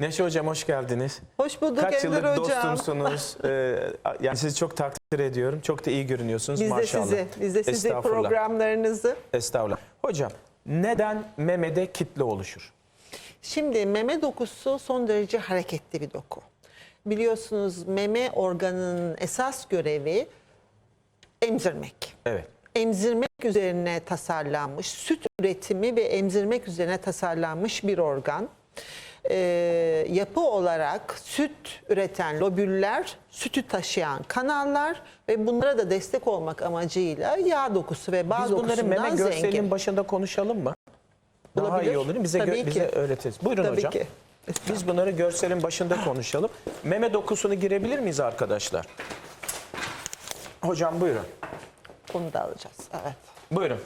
Neşe Hocam hoş geldiniz. Hoş bulduk Kaç Ender yıllık Hocam. dostumsunuz. Ee, yani sizi çok takdir ediyorum. Çok da iyi görünüyorsunuz Biz de maşallah. sizi, biz de sizi programlarınızı. Estağfurullah. Hocam neden memede kitle oluşur? Şimdi meme dokusu son derece hareketli bir doku. Biliyorsunuz meme organının esas görevi emzirmek. Evet. Emzirmek üzerine tasarlanmış, süt üretimi ve emzirmek üzerine tasarlanmış bir organ. Ee, yapı olarak süt üreten lobüller, sütü taşıyan kanallar ve bunlara da destek olmak amacıyla yağ dokusu ve bağ Biz bunları dokusundan meme zengin. görselinin başında konuşalım mı? Daha Olabilir. iyi olur. Bize, gö- Tabii bize ki. öğretiriz. Buyurun Tabii hocam. ki. Biz bunları görselin başında konuşalım. Meme dokusunu girebilir miyiz arkadaşlar? Hocam buyurun. Onu da alacağız. Evet. Buyurun.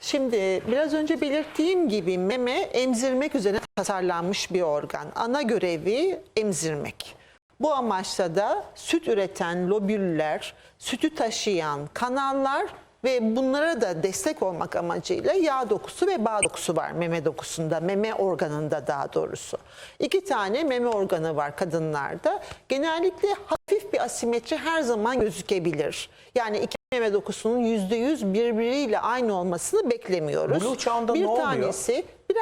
Şimdi biraz önce belirttiğim gibi meme emzirmek üzerine tasarlanmış bir organ. Ana görevi emzirmek. Bu amaçla da süt üreten lobüller, sütü taşıyan kanallar ve bunlara da destek olmak amacıyla yağ dokusu ve bağ dokusu var meme dokusunda, meme organında daha doğrusu. İki tane meme organı var kadınlarda. Genellikle hafif bir asimetri her zaman gözükebilir. Yani iki meme dokusunun %100 birbiriyle aynı olmasını beklemiyoruz. Blue çağında bir ne oluyor?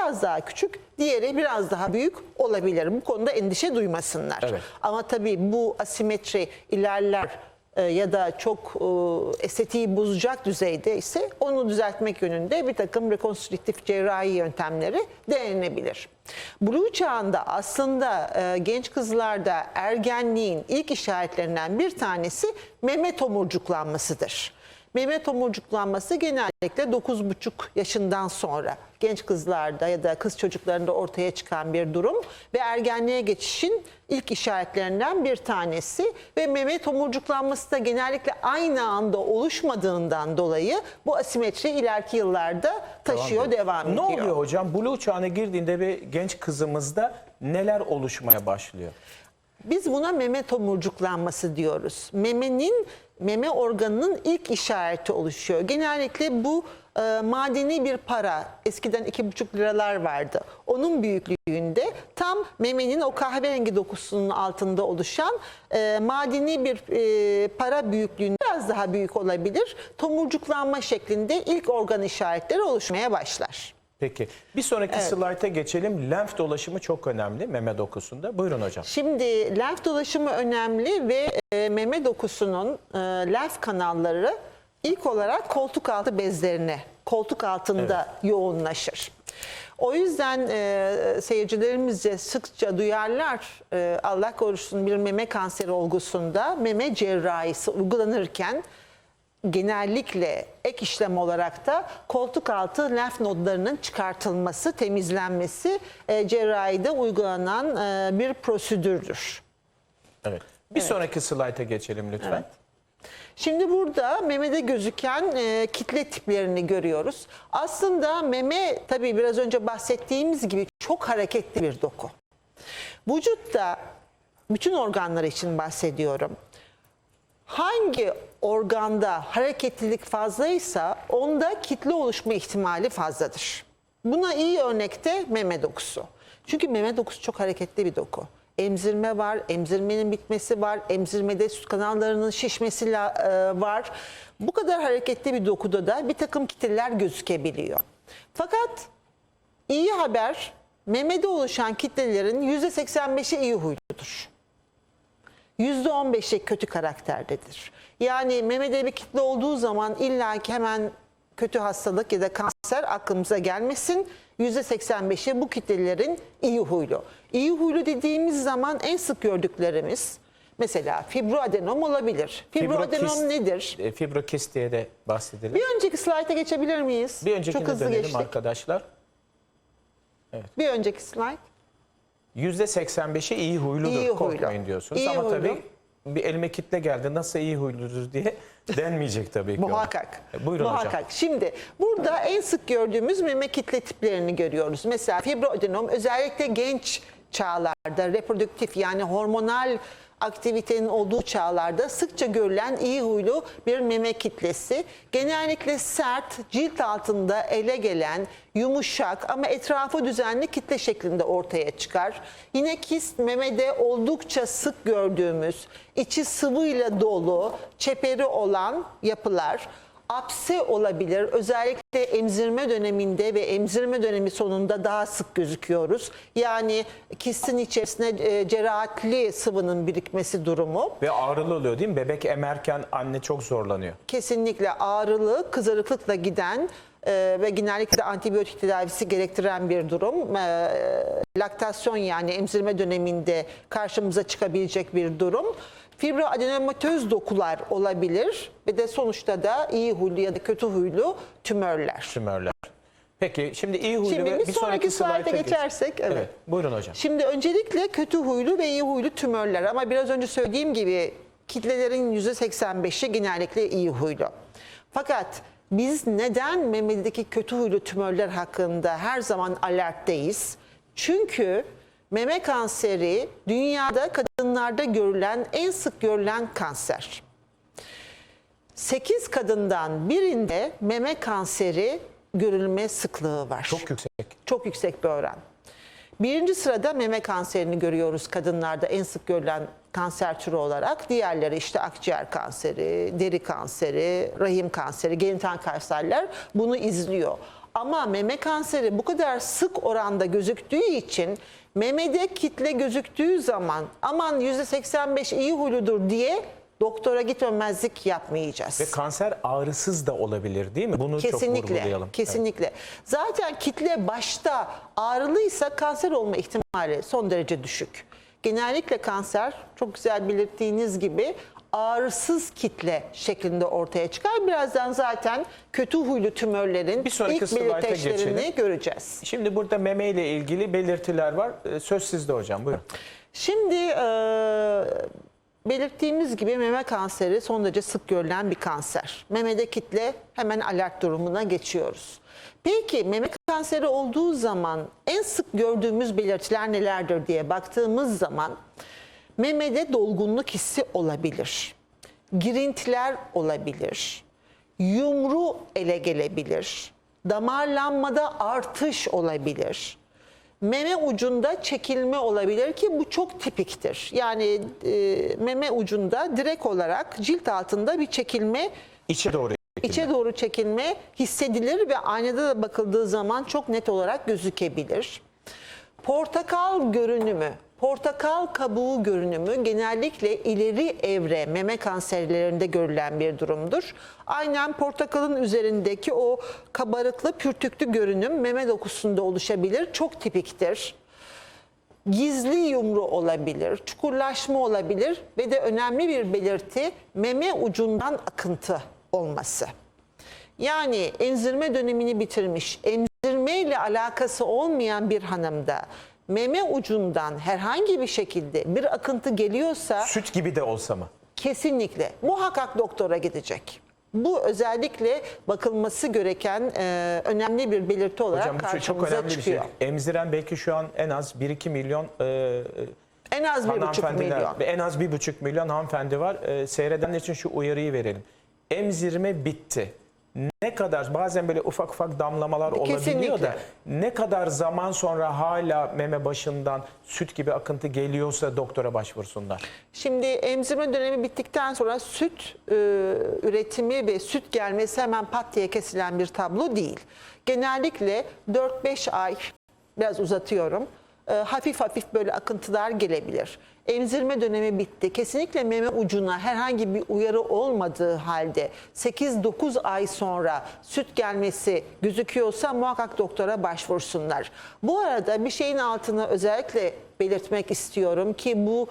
Biraz daha küçük, diğeri biraz daha büyük olabilir. Bu konuda endişe duymasınlar. Evet. Ama tabii bu asimetri ilerler e, ya da çok e, estetiği bozacak düzeyde ise onu düzeltmek yönünde bir takım rekonstrüktif cerrahi yöntemleri denenebilir. Blue çağında aslında e, genç kızlarda ergenliğin ilk işaretlerinden bir tanesi meme tomurcuklanmasıdır. Meme tomurcuklanması genellikle 9,5 yaşından sonra genç kızlarda ya da kız çocuklarında ortaya çıkan bir durum ve ergenliğe geçişin ilk işaretlerinden bir tanesi ve meme tomurcuklanması da genellikle aynı anda oluşmadığından dolayı bu asimetri ileriki yıllarda taşıyor, devam, Ne ediyor. oluyor hocam? Blue çağına girdiğinde bir genç kızımızda neler oluşmaya başlıyor? Biz buna meme tomurcuklanması diyoruz. Memenin meme organının ilk işareti oluşuyor. Genellikle bu e, madeni bir para. Eskiden iki buçuk liralar vardı. Onun büyüklüğünde tam memenin o kahverengi dokusunun altında oluşan e, madeni bir e, para büyüklüğünde biraz daha büyük olabilir. Tomurcuklanma şeklinde ilk organ işaretleri oluşmaya başlar. Peki bir sonraki slayta geçelim. Lenf dolaşımı çok önemli meme dokusunda. Buyurun hocam. Şimdi lenf dolaşımı önemli ve e, meme dokusunun e, lenf kanalları ilk olarak koltuk altı bezlerine, koltuk altında yoğunlaşır. O yüzden e, seyircilerimizce sıkça duyarlar e, Allah korusun bir meme kanseri olgusunda meme cerrahisi uygulanırken genellikle ek işlem olarak da koltuk altı lenf nodlarının çıkartılması, temizlenmesi e, cerrahide uygulanan e, bir prosedürdür. Evet. Bir sonraki slayta geçelim lütfen. Şimdi burada memede gözüken e, kitle tiplerini görüyoruz. Aslında meme tabii biraz önce bahsettiğimiz gibi çok hareketli bir doku. Vücutta bütün organlar için bahsediyorum. Hangi organda hareketlilik fazlaysa onda kitle oluşma ihtimali fazladır. Buna iyi örnekte meme dokusu. Çünkü meme dokusu çok hareketli bir doku. Emzirme var, emzirmenin bitmesi var, emzirmede süt kanallarının şişmesi e, var. Bu kadar hareketli bir dokuda da bir takım kitleler gözükebiliyor. Fakat iyi haber memede oluşan kitlelerin %85'i iyi huyludur. %15'i kötü karakterdedir. Yani memede bir kitle olduğu zaman illaki hemen kötü hastalık ya da kanser aklımıza gelmesin. %85'i bu kitlelerin iyi huylu. İyi huylu dediğimiz zaman en sık gördüklerimiz mesela fibroadenom olabilir. Fibroadenom Fibrokist- nedir? E, fibrokist diye de bahsedelim. Bir önceki slayta geçebilir miyiz? Bir öncekine Çok hızlı dönelim geçtik. arkadaşlar. Bir önceki slayt. %85'i iyi huyludur. İyi huylu. Korkmayın diyorsunuz. İyi Ama huylu. tabii bir elime kitle geldi nasıl iyi huyludur diye denmeyecek tabii ki. Muhakkak. E, Buyurun Muhakkak. hocam. Şimdi burada en sık gördüğümüz meme kitle tiplerini görüyoruz. Mesela fibroadenom özellikle genç çağlarda reprodüktif yani hormonal aktivitenin olduğu çağlarda sıkça görülen iyi huylu bir meme kitlesi. Genellikle sert, cilt altında ele gelen, yumuşak ama etrafı düzenli kitle şeklinde ortaya çıkar. Yine kist memede oldukça sık gördüğümüz, içi sıvıyla dolu, çeperi olan yapılar apse olabilir. Özellikle emzirme döneminde ve emzirme dönemi sonunda daha sık gözüküyoruz. Yani kistin içerisine e, cerahatli sıvının birikmesi durumu. Ve ağrılı oluyor değil mi? Bebek emerken anne çok zorlanıyor. Kesinlikle ağrılı, kızarıklıkla giden e, ve genellikle antibiyotik tedavisi gerektiren bir durum. E, laktasyon yani emzirme döneminde karşımıza çıkabilecek bir durum. Fibroadenomatöz dokular olabilir ve de sonuçta da iyi huylu ya da kötü huylu tümörler. Tümörler. Peki şimdi iyi huylu Şimdi ve bir bir sonraki slayta slayta geç- geçersek, evet. evet. Buyurun hocam. Şimdi öncelikle kötü huylu ve iyi huylu tümörler ama biraz önce söylediğim gibi kitlelerin %85'i genellikle iyi huylu. Fakat biz neden memedeki kötü huylu tümörler hakkında her zaman alertteyiz? Çünkü meme kanseri dünyada kadınlarda görülen en sık görülen kanser. 8 kadından birinde meme kanseri görülme sıklığı var. Çok yüksek. Çok yüksek bir oran. Birinci sırada meme kanserini görüyoruz kadınlarda en sık görülen kanser türü olarak. Diğerleri işte akciğer kanseri, deri kanseri, rahim kanseri, genital kanserler bunu izliyor. Ama meme kanseri bu kadar sık oranda gözüktüğü için memede kitle gözüktüğü zaman aman %85 iyi huyludur diye doktora gitmemezlik yapmayacağız. Ve kanser ağrısız da olabilir değil mi? Bunu çok Kesinlikle, vurgulayalım. kesinlikle. Zaten kitle başta ağrılıysa kanser olma ihtimali son derece düşük. Genellikle kanser çok güzel belirttiğiniz gibi ağrısız kitle şeklinde ortaya çıkar. Birazdan zaten kötü huylu tümörlerin Bir sonraki ilk belirteçlerini geçelim. göreceğiz. Şimdi burada meme ile ilgili belirtiler var. Ee, Söz sizde hocam. Buyurun. Şimdi e, belirttiğimiz gibi meme kanseri son derece sık görülen bir kanser. Memede kitle hemen alert durumuna geçiyoruz. Peki meme kanseri olduğu zaman en sık gördüğümüz belirtiler nelerdir diye baktığımız zaman memede dolgunluk hissi olabilir. Girintiler olabilir. Yumru ele gelebilir. Damarlanmada artış olabilir meme ucunda çekilme olabilir ki bu çok tipiktir. Yani e, meme ucunda direkt olarak cilt altında bir çekilme, İçe doğru. içe doğru çekilme hissedilir ve aynada da bakıldığı zaman çok net olarak gözükebilir. Portakal görünümü, portakal kabuğu görünümü genellikle ileri evre meme kanserlerinde görülen bir durumdur. Aynen portakalın üzerindeki o kabarıklı pürtüklü görünüm meme dokusunda oluşabilir. Çok tipiktir. Gizli yumru olabilir, çukurlaşma olabilir ve de önemli bir belirti meme ucundan akıntı olması. Yani emzirme dönemini bitirmiş, emzirme ile alakası olmayan bir hanımda meme ucundan herhangi bir şekilde bir akıntı geliyorsa Süt gibi de olsa mı? kesinlikle muhakkak doktora gidecek. Bu özellikle bakılması gereken e, önemli bir belirti olarak Hocam bu çok- çok karşımıza önemli bir şey. çıkıyor. Emziren belki şu an en az 1-2 milyon e, En az bir buçuk hanımefendiler milyon. ve en az 1,5 milyon hanımefendi var. E, seyredenler için şu uyarıyı verelim. Emzirme bitti. Ne kadar bazen böyle ufak ufak damlamalar olabiliyor Kesinlikle. da ne kadar zaman sonra hala meme başından süt gibi akıntı geliyorsa doktora başvursunlar. Şimdi emzirme dönemi bittikten sonra süt e, üretimi ve süt gelmesi hemen pat diye kesilen bir tablo değil. Genellikle 4-5 ay biraz uzatıyorum. E, hafif hafif böyle akıntılar gelebilir. Emzirme dönemi bitti. Kesinlikle meme ucuna herhangi bir uyarı olmadığı halde 8-9 ay sonra süt gelmesi gözüküyorsa muhakkak doktora başvursunlar. Bu arada bir şeyin altını özellikle belirtmek istiyorum ki bu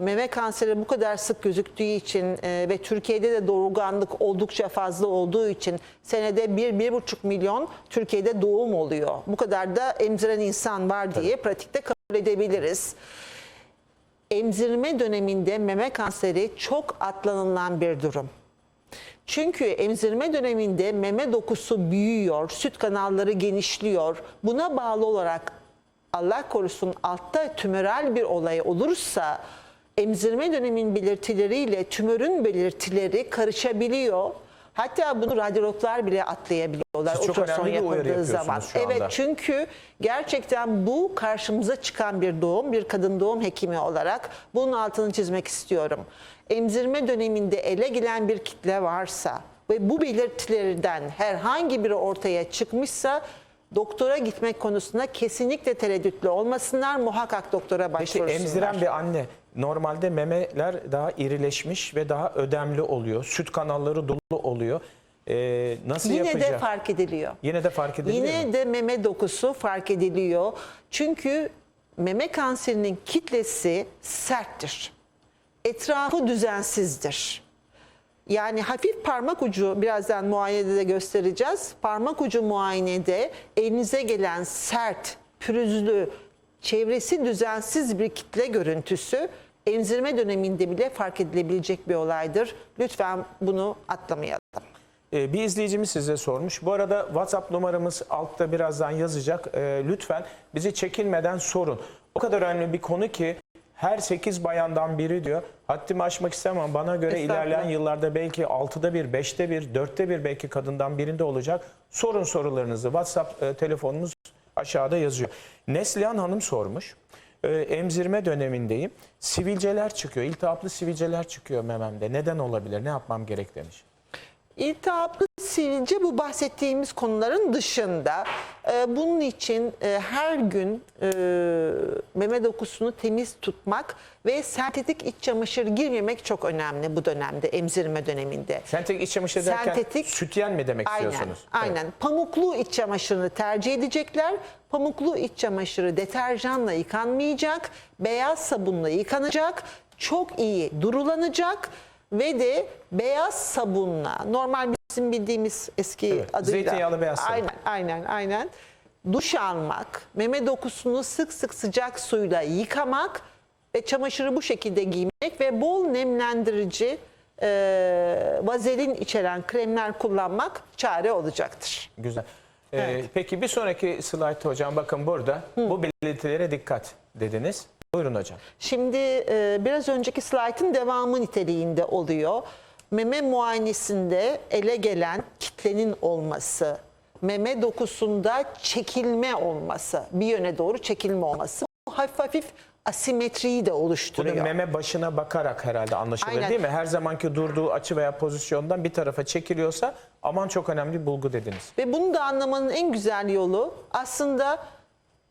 meme kanseri bu kadar sık gözüktüğü için e, ve Türkiye'de de doğurganlık oldukça fazla olduğu için senede 1-1,5 milyon Türkiye'de doğum oluyor. Bu kadar da emziren insan var diye pratikte kabul edebiliriz. Emzirme döneminde meme kanseri çok atlanılan bir durum. Çünkü emzirme döneminde meme dokusu büyüyor, süt kanalları genişliyor. Buna bağlı olarak Allah korusun altta tümöral bir olay olursa emzirme dönemin belirtileriyle tümörün belirtileri karışabiliyor. Hatta bunu radyologlar bile atlayabiliyorlar. Siz çok ultrason önemli bir uyarı yapıldığı yapıyorsunuz şu anda. Evet çünkü gerçekten bu karşımıza çıkan bir doğum, bir kadın doğum hekimi olarak bunun altını çizmek istiyorum. Emzirme döneminde ele gelen bir kitle varsa ve bu belirtilerden herhangi biri ortaya çıkmışsa doktora gitmek konusunda kesinlikle tereddütlü olmasınlar. Muhakkak doktora Peki başvursunlar. emziren bir anne normalde memeler daha irileşmiş ve daha ödemli oluyor. Süt kanalları dolu oluyor. Ee, nasıl Yine yapacak? de fark ediliyor. Yine de fark ediliyor Yine mu? de meme dokusu fark ediliyor. Çünkü meme kanserinin kitlesi serttir. Etrafı düzensizdir. Yani hafif parmak ucu birazdan muayenede de göstereceğiz. Parmak ucu muayenede elinize gelen sert, pürüzlü, çevresi düzensiz bir kitle görüntüsü emzirme döneminde bile fark edilebilecek bir olaydır. Lütfen bunu atlamayalım. Ee, bir izleyicimiz size sormuş. Bu arada WhatsApp numaramız altta birazdan yazacak. Ee, lütfen bizi çekinmeden sorun. O kadar önemli bir konu ki her 8 bayandan biri diyor. Haddimi aşmak istemem. Bana göre ilerleyen yıllarda belki 6'da bir, 5'te bir, 4'te bir belki kadından birinde olacak. Sorun sorularınızı. WhatsApp e, telefonumuz aşağıda yazıyor. Neslihan Hanım sormuş. Ee, emzirme dönemindeyim. Sivilceler çıkıyor. İltihaplı sivilceler çıkıyor mememde. Neden olabilir? Ne yapmam gerek demiş. İltihaplı sivilce bu bahsettiğimiz konuların dışında. Ee, bunun için e, her gün e, meme dokusunu temiz tutmak ve sentetik iç çamaşır girmemek çok önemli bu dönemde, emzirme döneminde. Sentetik iç çamaşır derken Sentetik- sütyen mi demek Aynen, istiyorsunuz? aynen. Evet. Pamuklu iç çamaşırını tercih edecekler. Pamuklu iç çamaşırı deterjanla yıkanmayacak, beyaz sabunla yıkanacak, çok iyi durulanacak ve de beyaz sabunla, normal bizim bildiğimiz eski Evet, adıyla. zeytinyağlı beyaz sabun. Aynen, aynen, aynen. Duş almak, meme dokusunu sık sık sıcak suyla yıkamak ve çamaşırı bu şekilde giymek ve bol nemlendirici e, vazelin içeren kremler kullanmak çare olacaktır. Güzel. Ee, Evet. Peki bir sonraki slide hocam bakın burada bu belirtilere dikkat dediniz. Buyurun hocam. Şimdi e, biraz önceki slaytın devamı niteliğinde oluyor. Meme muayenesinde ele gelen kitlenin olması, meme dokusunda çekilme olması, bir yöne doğru çekilme olması bu hafif hafif asimetriyi de Bunu oluşturuyor. meme başına bakarak herhalde anlaşılır Aynen. değil mi? Her zamanki durduğu açı veya pozisyondan bir tarafa çekiliyorsa aman çok önemli bulgu dediniz. Ve bunu da anlamanın en güzel yolu aslında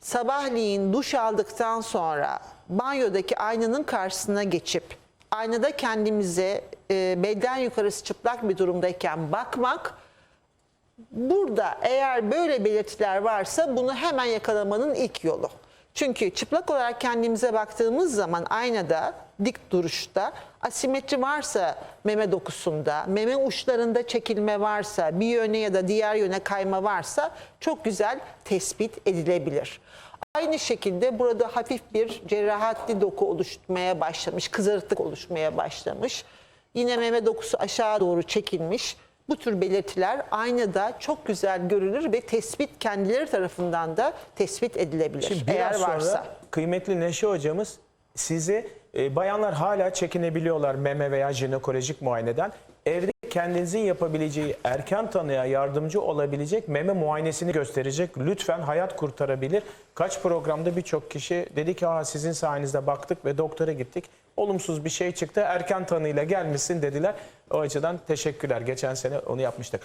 sabahleyin duş aldıktan sonra banyodaki aynanın karşısına geçip aynada kendimize e, belden yukarısı çıplak bir durumdayken bakmak Burada eğer böyle belirtiler varsa bunu hemen yakalamanın ilk yolu. Çünkü çıplak olarak kendimize baktığımız zaman aynada, dik duruşta asimetri varsa meme dokusunda, meme uçlarında çekilme varsa, bir yöne ya da diğer yöne kayma varsa çok güzel tespit edilebilir. Aynı şekilde burada hafif bir cerrahatli doku oluşmaya başlamış, kızarıklık oluşmaya başlamış. Yine meme dokusu aşağı doğru çekilmiş. Bu tür belirtiler aynada çok güzel görülür ve tespit kendileri tarafından da tespit edilebilir. Şimdi eğer sonra varsa. kıymetli Neşe hocamız sizi e, bayanlar hala çekinebiliyorlar meme veya jinekolojik muayeneden. Evde kendinizin yapabileceği erken tanıya yardımcı olabilecek meme muayenesini gösterecek. Lütfen hayat kurtarabilir. Kaç programda birçok kişi dedi ki Aa, sizin sayenizde baktık ve doktora gittik. Olumsuz bir şey çıktı. Erken tanıyla gelmişsin dediler. O açıdan teşekkürler. Geçen sene onu yapmıştık.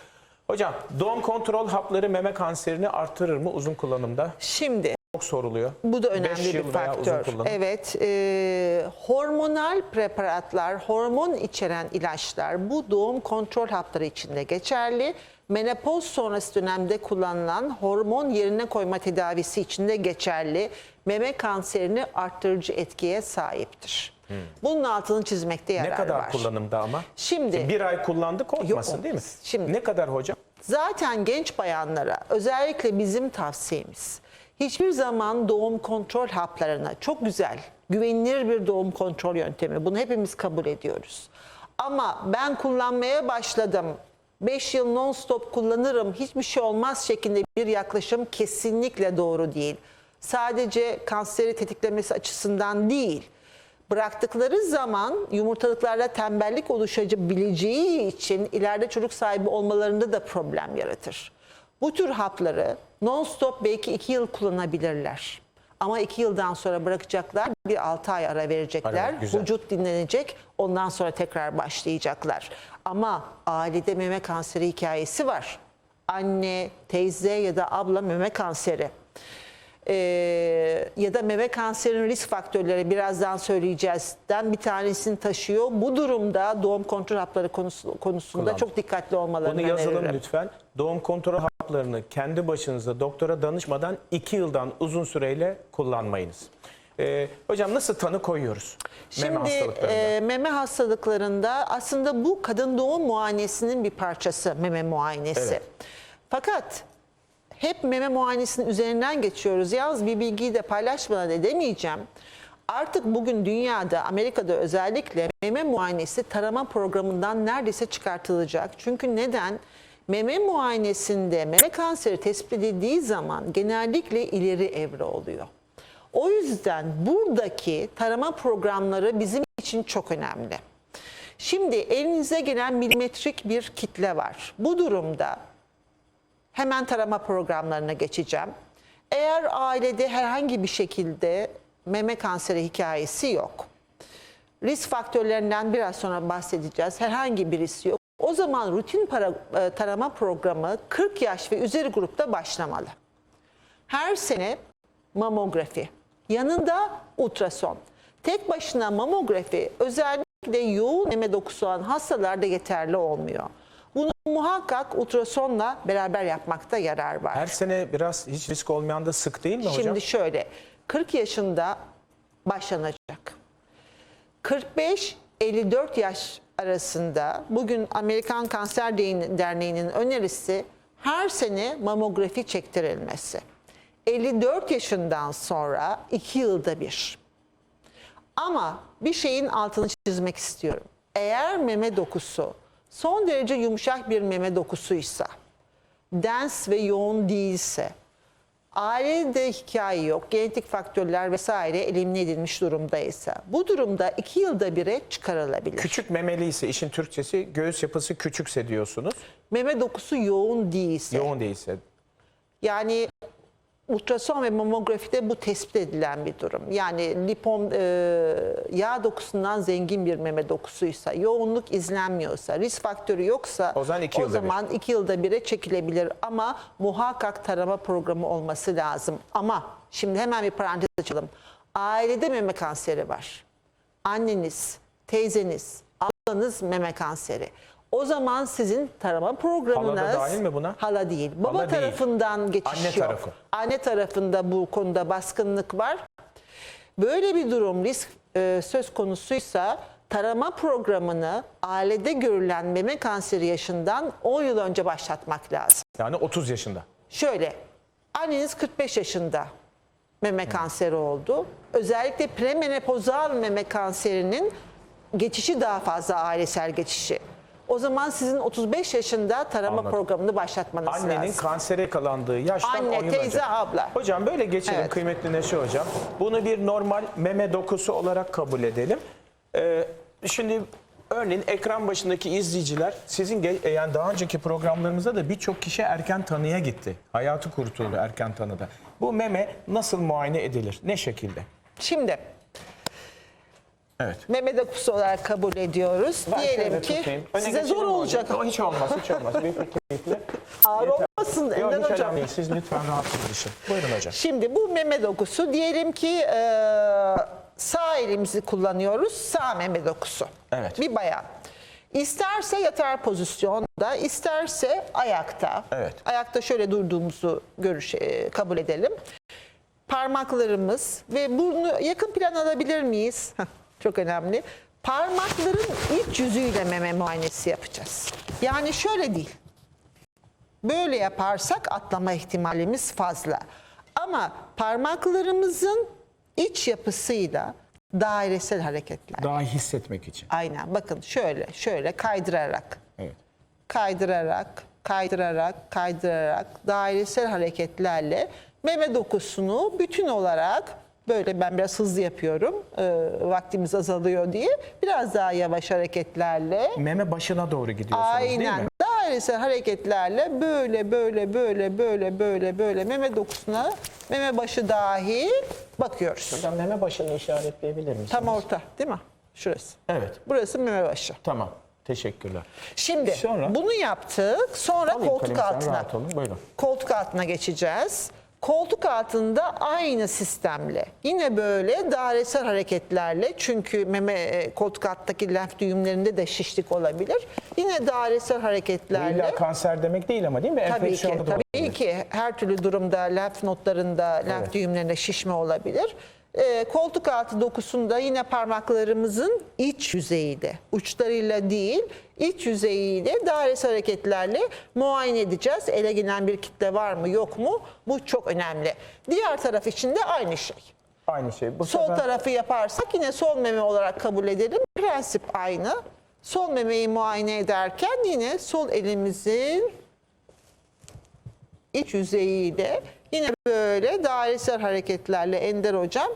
Hocam doğum kontrol hapları meme kanserini artırır mı uzun kullanımda? Şimdi Çok soruluyor. Bu da önemli bir faktör. Evet, e, hormonal preparatlar, hormon içeren ilaçlar bu doğum kontrol hapları içinde geçerli. Menopoz sonrası dönemde kullanılan hormon yerine koyma tedavisi içinde geçerli. Meme kanserini arttırıcı etkiye sahiptir. Bunun altını çizmekte yarar Hmm. Ne kadar var. kullanımda ama? Şimdi Bir ay kullandı korkmasın Yok, değil mi? şimdi- ne kadar hocam? Zaten genç bayanlara özellikle bizim tavsiyemiz hiçbir zaman doğum kontrol haplarına çok güzel, güvenilir bir doğum kontrol yöntemi. Bunu hepimiz kabul ediyoruz. Ama ben kullanmaya başladım. 5 yıl non stop kullanırım, hiçbir şey olmaz şeklinde bir yaklaşım kesinlikle doğru değil. Sadece kanseri tetiklemesi açısından değil. Bıraktıkları zaman yumurtalıklarda tembellik oluşabileceği için ileride çocuk sahibi olmalarında da problem yaratır. Bu tür hapları non-stop belki iki yıl kullanabilirler. Ama iki yıldan sonra bırakacaklar, bir altı ay ara verecekler. Güzel. Vücut dinlenecek, ondan sonra tekrar başlayacaklar. Ama ailede meme kanseri hikayesi var. Anne, teyze ya da abla meme kanseri. Ee, ya da meme kanserinin risk faktörleri birazdan söyleyeceğizden bir tanesini taşıyor. Bu durumda doğum kontrol hapları konusu, konusunda Kullanmak. çok dikkatli olmalarını Bunu yazalım öneririm. lütfen. Doğum kontrol haplarını kendi başınıza doktora danışmadan 2 yıldan uzun süreyle kullanmayınız. Ee, hocam nasıl tanı koyuyoruz? meme Şimdi hastalıklarında? e, meme hastalıklarında aslında bu kadın doğum muayenesinin bir parçası meme muayenesi. Evet. Fakat hep meme muayenesinin üzerinden geçiyoruz. Yalnız bir bilgiyi de paylaşmadan edemeyeceğim. Artık bugün dünyada, Amerika'da özellikle meme muayenesi tarama programından neredeyse çıkartılacak. Çünkü neden? Meme muayenesinde meme kanseri tespit edildiği zaman genellikle ileri evre oluyor. O yüzden buradaki tarama programları bizim için çok önemli. Şimdi elinize gelen milimetrik bir kitle var. Bu durumda hemen tarama programlarına geçeceğim. Eğer ailede herhangi bir şekilde meme kanseri hikayesi yok. Risk faktörlerinden biraz sonra bahsedeceğiz. Herhangi birisi yok. O zaman rutin para, e, tarama programı 40 yaş ve üzeri grupta başlamalı. Her sene mamografi. Yanında ultrason. Tek başına mamografi özellikle yoğun meme dokusu olan hastalarda yeterli olmuyor. Bunu muhakkak ultrasonla beraber yapmakta yarar var. Her sene biraz hiç risk olmayan da sık değil mi hocam? Şimdi şöyle 40 yaşında başlanacak. 45-54 yaş arasında bugün Amerikan Kanser Derneği'nin önerisi her sene mamografi çektirilmesi. 54 yaşından sonra 2 yılda bir. Ama bir şeyin altını çizmek istiyorum. Eğer meme dokusu son derece yumuşak bir meme dokusuysa, dens ve yoğun değilse, ailede hikaye yok, genetik faktörler vesaire elimine edilmiş durumdaysa, bu durumda iki yılda bire çıkarılabilir. Küçük memeli ise işin Türkçesi göğüs yapısı küçükse diyorsunuz. Meme dokusu yoğun değilse, Yoğun değilse. yani ultrason ve mamografide bu tespit edilen bir durum. Yani lipom e, yağ dokusundan zengin bir meme dokusuysa, yoğunluk izlenmiyorsa, risk faktörü yoksa O zaman iki o yılda bir. zaman iki yılda bire çekilebilir ama muhakkak tarama programı olması lazım. Ama şimdi hemen bir parantez açalım. Ailede meme kanseri var. Anneniz, teyzeniz, ablanız meme kanseri. O zaman sizin tarama programınız... Hala da dahil mi buna? Hala değil. Baba Hala değil. tarafından geçiş Anne yok. tarafı. Anne tarafında bu konuda baskınlık var. Böyle bir durum risk e, söz konusuysa tarama programını ailede görülen meme kanseri yaşından 10 yıl önce başlatmak lazım. Yani 30 yaşında. Şöyle, anneniz 45 yaşında meme kanseri oldu. Özellikle premenopozal meme kanserinin geçişi daha fazla ailesel geçişi. O zaman sizin 35 yaşında tarama Anladım. programını başlatmanız Annenin lazım. kansere yakalandığı yaştan Anne, 10 yıl teyze, önce. abla. Hocam böyle geçelim Evet. kıymetli Neşe Hocam. Bunu bir normal meme dokusu olarak kabul edelim. Ee, şimdi örneğin ekran başındaki izleyiciler sizin e, yani daha önceki programlarımızda da birçok kişi erken tanıya gitti. Hayatı kurtuldu erken tanıda. Bu meme nasıl muayene edilir? Ne şekilde? Şimdi Evet. meme dokusu olarak kabul ediyoruz. Ben Diyelim şöyle ki tutayım. Öne size geçelim zor mi olacak. hocam? Hiç olmaz, hiç olmaz. Büyük bir keyifle. Ağır Yeter. olmasın Yok Ender hiç hocam. önemli değil. Siz lütfen rahat çalışın. Buyurun hocam. Şimdi bu meme dokusu diyelim ki e, sağ elimizi kullanıyoruz. Sağ meme dokusu. Evet. Bir bayan. İsterse yatar pozisyonda, isterse ayakta. Evet. Ayakta şöyle durduğumuzu görüş, e, kabul edelim. Parmaklarımız ve bunu yakın plan alabilir miyiz? Heh, Çok önemli. Parmakların iç yüzüyle meme muayenesi yapacağız. Yani şöyle değil. Böyle yaparsak atlama ihtimalimiz fazla. Ama parmaklarımızın iç yapısıyla dairesel hareketler. Daha hissetmek için. Aynen bakın şöyle şöyle kaydırarak Evet. kaydırarak kaydırarak kaydırarak dairesel hareketlerle meme dokusunu bütün olarak Böyle ben biraz hızlı yapıyorum. Ee, vaktimiz azalıyor diye. Biraz daha yavaş hareketlerle. Meme başına doğru gidiyorsunuz değil Aynen. mi? Dairesel hareketlerle böyle böyle böyle böyle böyle böyle meme dokusuna meme başı dahil bakıyoruz. Hocam meme başını işaretleyebilir misiniz? Tam orta değil mi? Şurası. Evet. Burası meme başı. Tamam. Teşekkürler. Şimdi Sonra? bunu yaptık. Sonra Alayım koltuk altına. rahat olun. Buyurun. Koltuk altına geçeceğiz. Koltuk altında aynı sistemle yine böyle dairesel hareketlerle çünkü meme e, koltuk alttaki lenf düğümlerinde de şişlik olabilir. Yine dairesel hareketlerle illa kanser demek değil ama değil mi? Tabii ki, tabii ki her türlü durumda lenf notlarında, lenf Evet. düğümlerinde şişme olabilir. Ee, koltuk altı dokusunda yine parmaklarımızın iç yüzeyiyle, uçlarıyla değil, iç yüzeyiyle dairesel hareketlerle muayene edeceğiz. Ele gelen bir kitle var mı yok mu? Bu çok önemli. Diğer taraf için de aynı şey. Aynı şey. Bu Sol sefer tarafı yaparsak yine sol meme olarak kabul edelim. Prensip aynı. Sol memeyi muayene ederken yine sol elimizin iç yüzeyiyle yine böyle dairesel hareketlerle Ender hocam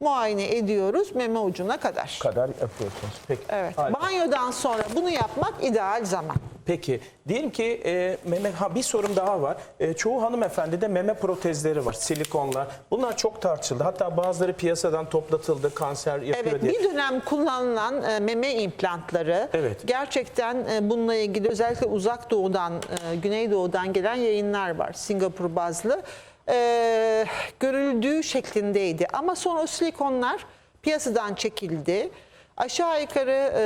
muayene ediyoruz meme ucuna kadar. kadar yapıyorsunuz. Peki. Evet. Harika. Banyodan sonra bunu yapmak ideal zaman. Peki diyelim ki e, meme ha bir sorum daha var. E, çoğu hanımefendide meme protezleri var, silikonlar. Bunlar çok tartışıldı. Hatta bazıları piyasadan toplatıldı, kanser yapıyor Evet, diye. bir dönem kullanılan e, meme implantları Evet. gerçekten e, bununla ilgili özellikle uzak doğudan, e, güneydoğudan gelen yayınlar var. Singapur bazlı. E, görüldüğü şeklindeydi ama sonra o silikonlar piyasadan çekildi. Aşağı yukarı e,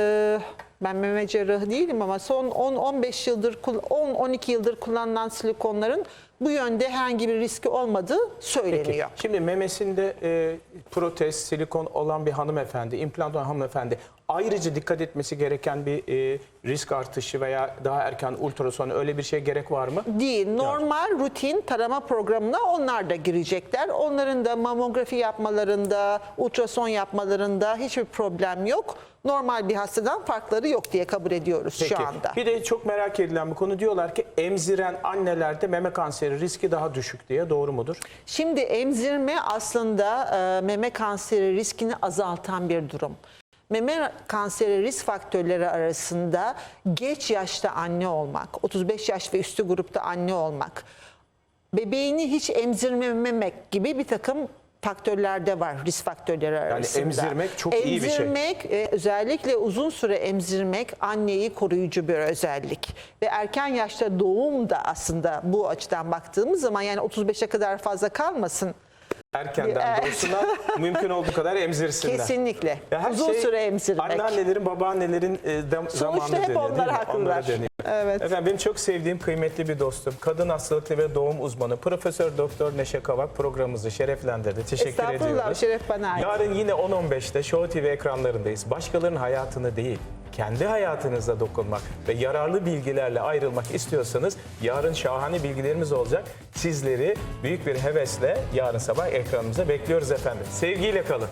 ben meme değilim ama son 10-15 yıldır, 10-12 yıldır kullanılan silikonların bu yönde herhangi bir riski olmadığı Peki. söyleniyor. Şimdi memesinde e, protez, silikon olan bir hanımefendi, implant olan hanımefendi ayrıca dikkat etmesi gereken bir e, risk artışı veya daha erken ultrason öyle bir şey gerek var mı? Değil. Normal rutin tarama programına onlar da girecekler. Onların da mamografi yapmalarında, ultrason yapmalarında hiçbir problem yok. Normal bir hastadan farkları yok diye kabul ediyoruz Peki. şu anda. Bir de çok merak edilen bir konu diyorlar ki emziren annelerde meme kanseri riski daha düşük diye doğru mudur? Şimdi emzirme aslında e, meme kanseri riskini azaltan bir durum. Meme kanseri risk faktörleri arasında geç yaşta anne olmak, 35 yaş ve üstü grupta anne olmak, bebeğini hiç emzirmemek gibi bir takım faktörler de var risk faktörleri arasında. emzirmek çok iyi bir şey. Emzirmek, e, özellikle uzun süre emzirmek anneyi koruyucu bir özellik. Ve erken yaşta doğum da aslında bu açıdan baktığımız zaman yani 35'e kadar fazla kalmasın. Erkenden Bir- doğsunlar, mümkün olduğu kadar emzirsinler. Kesinlikle. Ya her uzun şey süre emzirmek. Anneannelerin, babaannelerin e, dam- zamanı hep dönüyor, onlar haklılar. Evet. Efendim benim çok sevdiğim kıymetli bir dostum, kadın hastalıkları ve doğum uzmanı Profesör Doktor Neşe Kavak programımızı şereflendirdi. Teşekkür Estağfurullah, ediyoruz. şeref bana ait. Yarın yine 10.15'te Show TV ekranlarındayız. Başkalarının hayatını değil, kendi hayatınıza dokunmak ve yararlı bilgilerle ayrılmak istiyorsanız yarın şahane bilgilerimiz olacak. Sizleri büyük bir hevesle yarın sabah ekranımıza bekliyoruz efendim. Sevgiyle kalın.